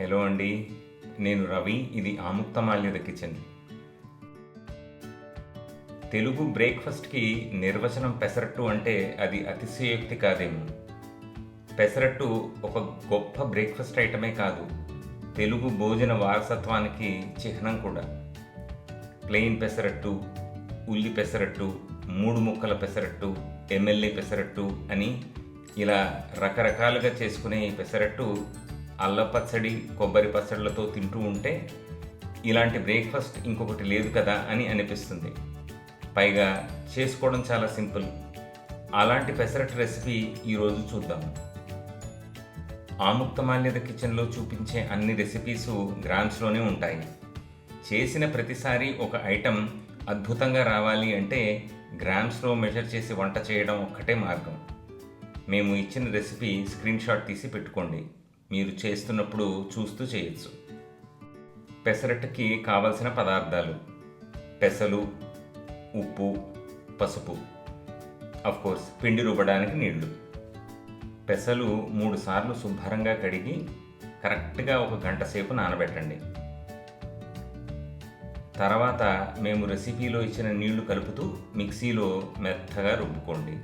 Hello అండి నేను రవి ఇది ఆముక్తమాల్యద కిచెన్. తెలుగు బ్రేక్ఫాస్ట్కి నిర్వచనం పెసరట్టు అంటే అది అతిశయోక్తి కాదేమో. పెసరట్టు ఒక గొప్ప బ్రేక్ఫాస్ట్ ఐటమే కాదు తెలుగు భోజన వారసత్వానికి చిహ్నం కూడా. ప్లెయిన్ పెసరట్టు ఉల్లి పెసరట్టు మూడు ముక్కల పెసరట్టు ఎమ్మెల్యే పెసరట్టు అని ఇలా రకరకాలుగా చేసుకునే ఈ పెసరట్టు అల్ల పచ్చడి కొబ్బరి పచ్చళ్ళతో తింటూ ఉంటే ఇలాంటి బ్రేక్ఫాస్ట్ ఇంకొకటి లేదు కదా అని అనిపిస్తుంది. పైగా చేసుకోవడం చాలా సింపుల్. అలాంటి పెసరట్ రెసిపీ ఈరోజు చూద్దాం. ఆముక్తమాల్యద కిచెన్లో చూపించే అన్ని రెసిపీసు గ్రామ్స్లోనే ఉంటాయి. చేసిన ప్రతిసారి ఒక ఐటెం అద్భుతంగా రావాలి అంటే గ్రామ్స్లో మెజర్ చేసి వంట చేయడం ఒక్కటే మార్గం. మేము ఇచ్చిన రెసిపీ స్క్రీన్ షాట్ తీసి పెట్టుకోండి. మీరు చేస్తున్నప్పుడు చూస్తూ చేయొచ్చు. పెసరట్టుకి కావలసిన పదార్థాలు పెసలు ఉప్పు పసుపు కోర్స్ పిండి రుబ్బడానికి నీళ్ళు. పెసలు మూడు సార్లు శుభ్రంగా కడిగి కరెక్ట్గా ఒక గంట సేపు నానబెట్టండి. తర్వాత మేము రెసిపీలో ఇచ్చిన నీళ్ళు కలుపుతూ మిక్సీలో మెత్తగా రుబ్బుకోండి.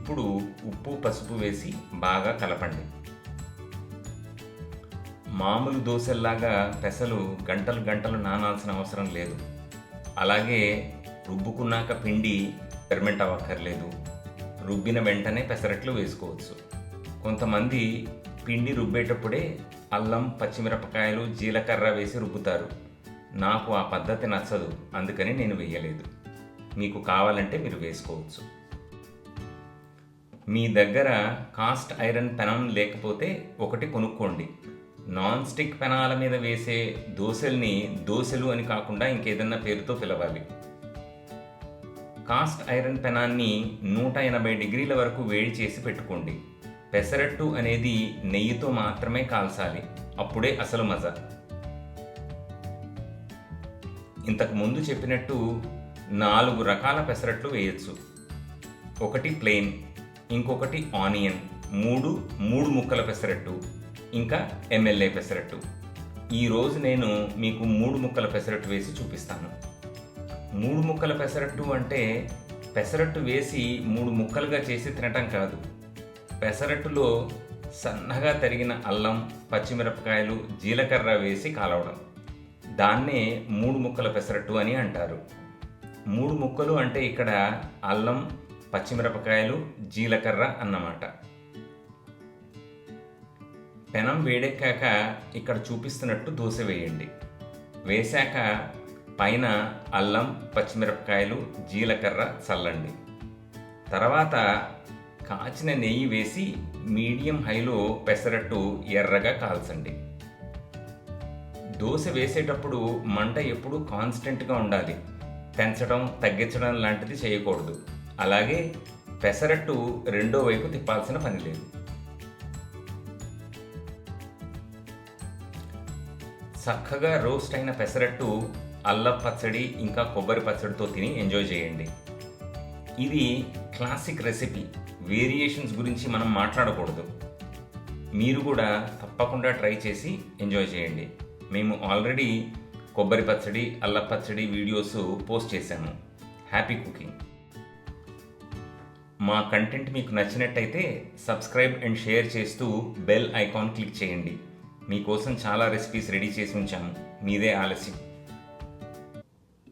ఇప్పుడు ఉప్పు పసుపు వేసి బాగా కలపండి. మామూలు దోశల్లాగా పెసలు గంటలు గంటలు నానాల్సిన అవసరం లేదు. అలాగే రుబ్బుకున్నాక పిండి ఫెర్మెంట్ అవ్వక్కర్లేదు. రుబ్బిన వెంటనే పెసరట్లు వేసుకోవచ్చు. కొంతమంది పిండి రుబ్బేటప్పుడే అల్లం పచ్చిమిరపకాయలు జీలకర్ర వేసి రుబ్బుతారు. నాకు ఆ పద్ధతి నచ్చదు అందుకని నేను వేయలేదు. మీకు కావాలంటే మీరు వేసుకోవచ్చు. మీ దగ్గర కాస్ట్ ఐరన్ పెనం లేకపోతే ఒకటి కొనుక్కోండి. నాన్ స్టిక్ పెనాల మీద వేసే దోశల్ని దోశలు అని కాకుండా ఇంకేదన్నా పేరుతో పిలవాలి. కాస్ట్ ఐరన్ పెనాన్ని నూట ఎనభై డిగ్రీల వరకు వేడి చేసి పెట్టుకోండి. పెసరట్టు అనేది నెయ్యితో మాత్రమే కాల్చాలి. అప్పుడే అసలు మజా. ఇంతకు ముందు చెప్పినట్టు నాలుగు రకాల పెసరట్లు వేయచ్చు. ఒకటి ప్లెయిన్ ఇంకొకటి ఆనియన్. మూడు మూడు ముక్కల పెసరట్టు ఇంకా ఎమ్మెల్యే పెసరట్టు. ఈరోజు నేను మీకు మూడు ముక్కల పెసరట్టు వేసి చూపిస్తాను. మూడు ముక్కల పెసరట్టు అంటే పెసరట్టు వేసి మూడు ముక్కలుగా చేసి తినటం కాదు. పెసరట్టులో సన్నగా తరిగిన అల్లం పచ్చిమిరపకాయలు జీలకర్ర వేసి కాలవడం. దాన్నే మూడు ముక్కల పెసరట్టు అని అంటారు. మూడు ముక్కలు అంటే ఇక్కడ అల్లం పచ్చిమిరపకాయలు జీలకర్ర అన్నమాట. పెనం వేడెక్కాక ఇక్కడ చూపిస్తున్నట్టు దోశ వేయండి. వేశాక పైన అల్లం పచ్చిమిరపకాయలు జీలకర్ర చల్లండి. తర్వాత కాచిన నెయ్యి వేసి మీడియం హైలో పెసరట్టు ఎర్రగా కాల్చండి. దోశ వేసేటప్పుడు మంట ఎప్పుడూ కాన్స్టెంట్గా ఉండాలి. పెంచడం తగ్గించడం లాంటిది చేయకూడదు. అలాగే పెసరట్టు రెండో వైపు తిప్పాల్సిన పని లేదు. చక్కగా రోస్ట్ అయిన పెసరట్టు అల్లం పచ్చడి ఇంకా కొబ్బరి పచ్చడితో తిని ఎంజాయ్ చేయండి. ఇది క్లాసిక్ రెసిపీ. వేరియేషన్స్ గురించి మనం మాట్లాడకూడదు. మీరు కూడా తప్పకుండా ట్రై చేసి ఎంజాయ్ చేయండి. మేము ఆల్రెడీ కొబ్బరి పచ్చడి అల్లం పచ్చడి వీడియోస్ పోస్ట్ చేశాము. Happy cooking. మా కంటెంట్ మీకు నచ్చినట్టయితే సబ్స్క్రైబ్ అండ్ షేర్ చేస్తూ బెల్ ఐకాన్ క్లిక్ చేయండి. మీకోసం చాలా రెసిపీస్ రెడీ చేసి ఉంచాము మీదే ఆలస్యం.